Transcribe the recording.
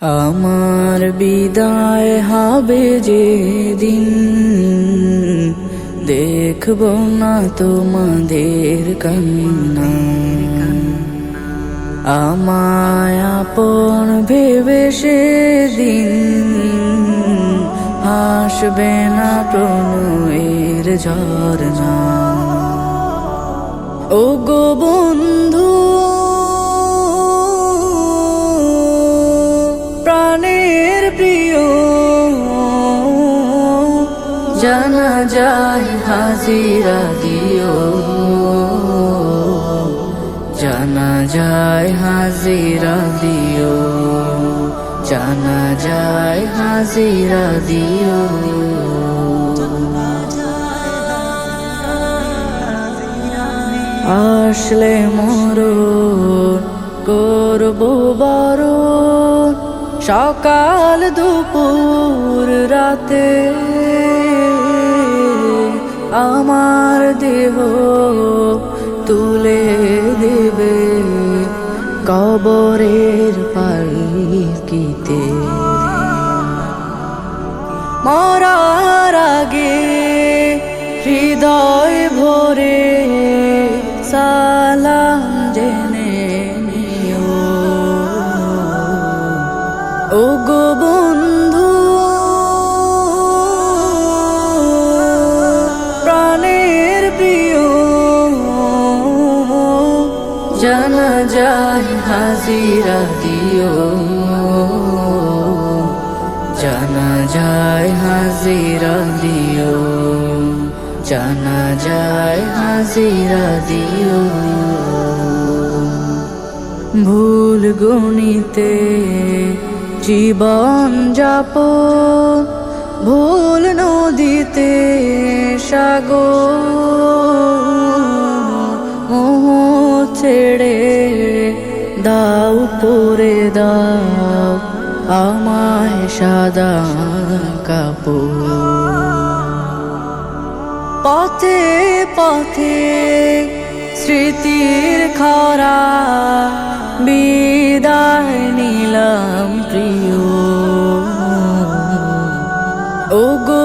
আমার বিদায় হবে যে দিন দেখব না তোমাদের কান্না। আমায় আপন ভেবে সেদিন হাসবে না প্রণয়ের ঝরনা। জানা যায় হাজিরা দিও। জানা যায় হাজিরা দিও। জানা যায় হাজিরা দিও। আসলে মরণ করব বরণ। সকাল দুপুর রাতে আমার দেহ তুলে দেবে কবরের পালকিতে। মরার আগে হৃদয় ভরে সালাম জেনে নিও। ও গো প্রিয়। জানা যায় হাজিরা দিও। জানা যায় হাজিরা দিও। জানা যায় হাজিরা দিও। ভুল গণিতে জীবন যাপ। ভুল নদীতে সাগর। ছেড়ে দাও, পরে দাও আমায় সাদা কাপড়। পথে পথে স্মৃতির খরা বিদায় নিলাম প্রিয়। ও গো